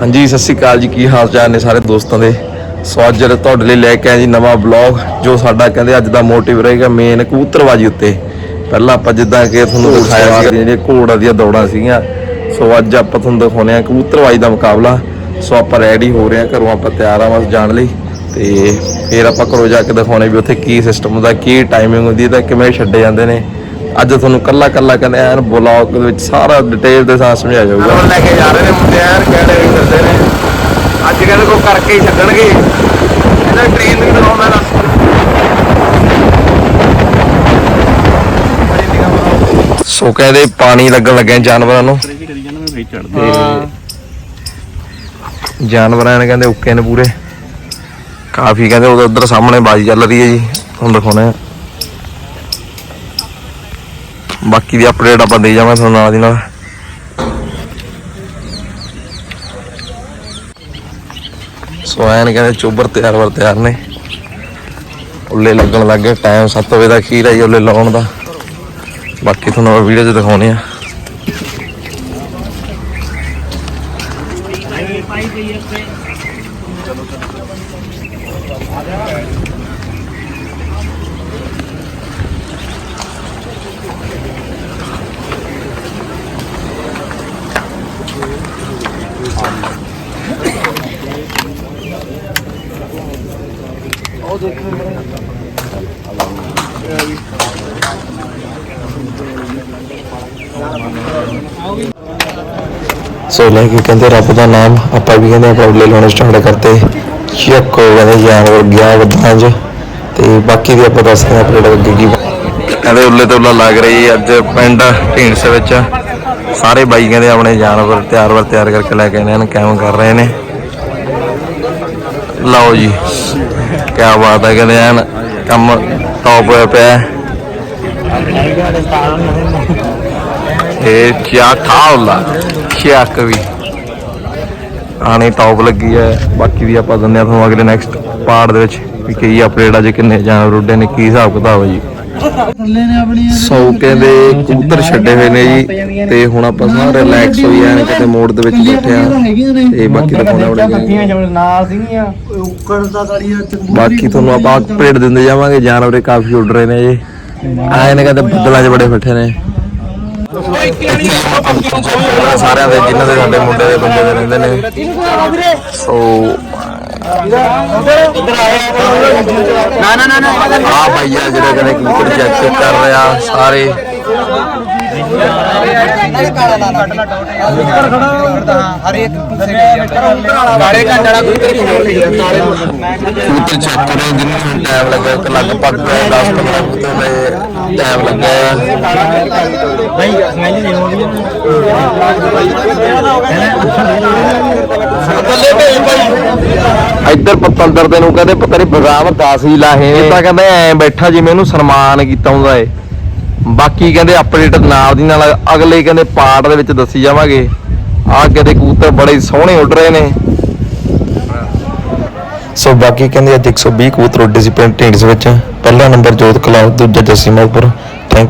ਹਾਂਜੀ ਸਤਿ ਸ਼੍ਰੀ ਅਕਾਲ ਜੀ। ਕੀ ਹਾਲ ਚਾਲ ਨੇ ਸਾਰੇ ਦੋਸਤਾਂ ਦੇ? ਸੋ ਅੱਜ ਤੁਹਾਡੇ ਲਈ ਲੈ ਕੇ ਆਏ ਜੀ ਨਵਾਂ ਬਲੌਗ ਜੋ ਸਾਡਾ ਕਹਿੰਦੇ ਅੱਜ ਦਾ ਮੋਟਿਵ ਰਹੇਗਾ ਮੇਨ ਕਬੂਤਰਬਾਜੀ ਉੱਤੇ। ਪਹਿਲਾਂ ਆਪਾਂ ਜਿੱਦਾਂ ਕਿ ਤੁਹਾਨੂੰ ਦਿਖਾਇਆ ਸੀ ਜਿਹੜੀਆਂ ਘੋੜਾ ਦੀਆਂ ਦੌੜਾਂ ਸੀਗੀਆਂ। ਸੋ ਅੱਜ ਆਪਾਂ ਤੁਹਾਨੂੰ ਦਿਖਾਉਣੇ ਆ ਕਬੂਤਰਬਾਜੀ ਦਾ ਮੁਕਾਬਲਾ। ਸੋ ਆਪਾਂ ਰੈਡੀ ਹੋ ਰਹੇ ਹਾਂ ਘਰੋਂ ਆਪਾਂ ਤਿਆਰ ਆ ਬਸ ਜਾਣ ਲਈ। ਤੇ ਫਿਰ ਆਪਾਂ ਘਰੋਂ ਜਾ ਕੇ ਦਿਖਾਉਣੇ ਵੀ ਉੱਥੇ ਕੀ ਸਿਸਟਮ ਹੁੰਦਾ ਕੀ ਟਾਈਮਿੰਗ ਹੁੰਦੀ ਹੈ ਤਾਂ ਕਿਵੇਂ ਛੱਡੇ ਜਾਂਦੇ ਨੇ। ਅੱਜ ਤੁਹਾਨੂੰ ਕੱਲਾ ਕੱਲਾ ਕਹਿੰਦੇ ਐਨ ਬਲੌਗ ਦੇ ਵਿੱਚ ਸਾਰਾ ਡਿਟੇਲ ਦੇ ਸਾਥ ਸਮਝਾਇਆ ਜਾਊਗਾ। ਲੈ ਕੇ ਜਾ ਰਹੇ ਨੇ ਮੁੰਡੇ ਯਾਰ ਕਿਹੜੇ ਵੀ ਫਿਰਦੇ ਨੇ। ਅੱਜ ਕਹਿੰਦੇ ਕੋ ਕਰਕੇ ਹੀ ਛੱਡਣਗੇ। ਇਹਦਾ ਟ੍ਰੇਨ ਵੀ ਕਰਾਉਂਦਾ ਨਾ। ਸੋ ਕਹਿੰਦੇ ਪਾਣੀ ਲੱਗਣ ਲੱਗਿਆ ਜਾਨਵਰਾਂ ਨੂੰ। ਤੇ ਜਾਨਵਰਾਂ ਨੇ ਕਹਿੰਦੇ ਉੱਕੇ ਨੇ ਪੂਰੇ। ਕਾਫੀ ਕਹਿੰਦੇ ਉਧਰ ਉਧਰ ਸਾਹਮਣੇ ਬਾਜੀ ਚੱਲ ਰਹੀ ਹੈ ਜੀ। ਤੁਹਾਨੂੰ ਦਿਖਾਉਣੇ ਆ ਬਾਕੀ ਦੀ ਅਪਡੇਟ ਆਪਾਂ ਦੇ ਜਾਵਾਂਗੇ ਤੁਹਾਨੂੰ ਨਾਲ ਦੀ ਨਾਲ। ਸੋ ਐਨ ਕਹਿੰਦੇ ਚੋਬਰ ਤਿਆਰ ਵਰ ਤਿਆਰ ਨੇ। ਉੱਲੇ ਲੱਗਣ ਲੱਗ ਗਏ ਟਾਈਮ 7 ਵਜੇ ਦਾ ਖੀਰ ਹੈ ਜੀ ਉੱਲੇ ਲਾਉਣ ਦਾ। ਬਾਕੀ ਤੁਹਾਨੂੰ ਵੀਡੀਓ 'ਚ ਦਿਖਾਉਣੇ ਆ ਸੋ ਲੈ ਕੇ ਕਹਿੰਦੇ ਰੱਬ ਦਾ ਨਾਮ, ਆਪਾਂ ਵੀ ਕਹਿੰਦੇ ਆਪਾਂ ਉੱਲੇ ਲਾਉਣੇ ਸਟਾਰਟ ਕਰਤੇ। ਚੱਕ ਕਹਿੰਦੇ ਜਾਨਵਰ ਗਿਆ ਵੱਧਾਂ 'ਚ ਤੇ ਬਾਕੀ ਦੀ ਆਪਾਂ ਦੱਸਦੇ ਹਾਂ ਆਪਣੇ ਅੱਗੇ ਕੀ ਕਹਿੰਦੇ ਉੱਲੇ ਤੇ ਉੱਲਾ ਲੱਗ ਰਹੀ ਅੱਜ ਪਿੰਡ ਢੀਂਡਸੇ ਵਿੱਚ। ਸਾਰੇ ਬਾਈ ਕਹਿੰਦੇ ਆਪਣੇ ਜਾਨਵਰ ਤਿਆਰ ਵਰ ਤਿਆਰ ਕਰਕੇ ਲੈ ਕੇ ਆਏ ਨੇ ਕੈਮ ਕਰ ਰਹੇ ਨੇ? ਲਓ ਜੀ ਕੀ ਬਾਤ ਹੈ, ਕਹਿੰਦੇ ਐਨ ਕੰਮ ਟੌਪ ਹੋਇਆ ਪਿਆ ਇਹ ਕਿਆ ਖਾਉਲਾ ਚੱਕ ਵੀ ਆਣੇ ਟੌਪ ਲੱਗੀ ਹੈ, ਬਾਕੀ ਦੀ ਆਪਾਂ ਦਿੰਦੇ ਆ ਤੁਹਾਨੂੰ ਅਗਲੇ ਨੈਕਸਟ ਪਾਰਟ ਦੇ ਵਿੱਚ ਵੀ ਕੀ ਅਪਡੇਟ ਆ, ਜੇ ਕਿੰਨੇ ਜਾਨਵਰ ਉੱਡੇ ਨੇ, ਕੀ ਹਿਸਾਬ ਕਿਤਾਬ ਹੈ ਜੀ। ਸੋ ਕਹਿੰਦੇ ਕਬੂਤਰ ਛੱਡੇ ਹੋਏ ਨੇ ਜੀ ਤੇ ਹੁਣ ਆਪਾਂ ਸਾਰੇ ਰਿਲੈਕਸ ਹੋਈ ਜਾਣ ਕਿਤੇ ਮੋਡ ਦੇ ਵਿੱਚ ਬੈਠੇ ਆ। ਤੇ ਬਾਕੀ ਦਾ ਕਾਲੀਆ ਬਾਕੀ ਤੁਹਾਨੂੰ ਆਪਾਂ ਅਪਡੇਟ ਦਿੰਦੇ ਜਾਵਾਂਗੇ ਜਾਨਵਰ ਕਾਫੀ ਉੱਡ ਰਹੇ ਨੇ ਜੀ। ਆਏ ਨੇ ਕਹਿੰਦੇ ਬੱਦਲਾਂ 'ਚ ਬੜੇ ਬੈਠੇ ਨੇ। ਸਾਰਿਆਂ ਦੇ ਜਿਨ੍ਹਾਂ ਦੇ ਸਾਡੇ ਮੁੰਡੇ ਦੇ ਬੰਦੇ ਦੇ ਰਹਿੰਦੇ ਨੇ। ਸੋ ਨਾ ਨਾ ਨਾ ਨਾ। ਆ ਭਈਆ ਜਿਹੜਾ ਕਹਿੰਦੇ ਕਬੂਤਰ ਚੈੱਕ ਕਰ ਰਿਹਾ ਸਾਰੇ। ਹਰੇਕ ਕਾਲੇ ਘੰਟਾ ਕੋਈ ਤੇਰੀ ਕਬੂਤਰ ਚੈੱਕ ਕਰ ਰਹੇ ਜਿੰਨਾ ਨੂੰ ਟਾਈਮ ਲੱਗਾ ਇੱਕ ਲਗਭਗ 10 15 ਕਬੂਤਰ ਦੇ ਟਾਈਮ ਲੱਗਾ ਹੈ ਭਾਈ ਸਮੈਲ ਨਹੀਂ ਹੋਣੀ ਇੱਧਰ ਪਤੰਦਰ ਦੇ ਨੂੰ ਕਹਿੰਦੇ ਪਤਾ ਨਹੀਂ ਬਗਾਵ 10 ਹੀ ਲਾਹੇ ਇਹ ਤਾਂ ਕਹਿੰਦੇ ਐ ਬੈਠਾ ਜਿਵੇਂ ਉਹਨੂੰ ਸਨਮਾਨ ਕੀਤਾ ਹੁੰਦਾ ਏ। ਬਾਕੀ ਕਹਿੰਦੇ ਅਪਡੇਟ ਨਾਲ ਦੀ ਨਾਲ ਅਗਲੇ ਕਹਿੰਦੇ ਪਾਰਟ ਦੇ ਵਿੱਚ ਦੱਸੀ ਜਾਵਾਂਗੇ। ਆ ਕਹਿੰਦੇ ਕਬੂਤਰ ਬੜੇ ਸੋਹਣੇ ਉੱਡ ਰਹੇ ਨੇ। ਸੋ ਬਾਕੀ ਕਹਿੰਦੇ ਅੱਜ 120 ਕਬੂਤਰ ਉੱਡੇ ਸੀ ਪਿੰਡ ਢੀਂਡਸ ਵਿੱਚ। ਪਹਿਲਾ ਨੰਬਰ ਜੋਤ ਕਲਾਉ, ਦੂਜਾ ਜਸੀਮਾਪੁਰ ਥੈਂਕ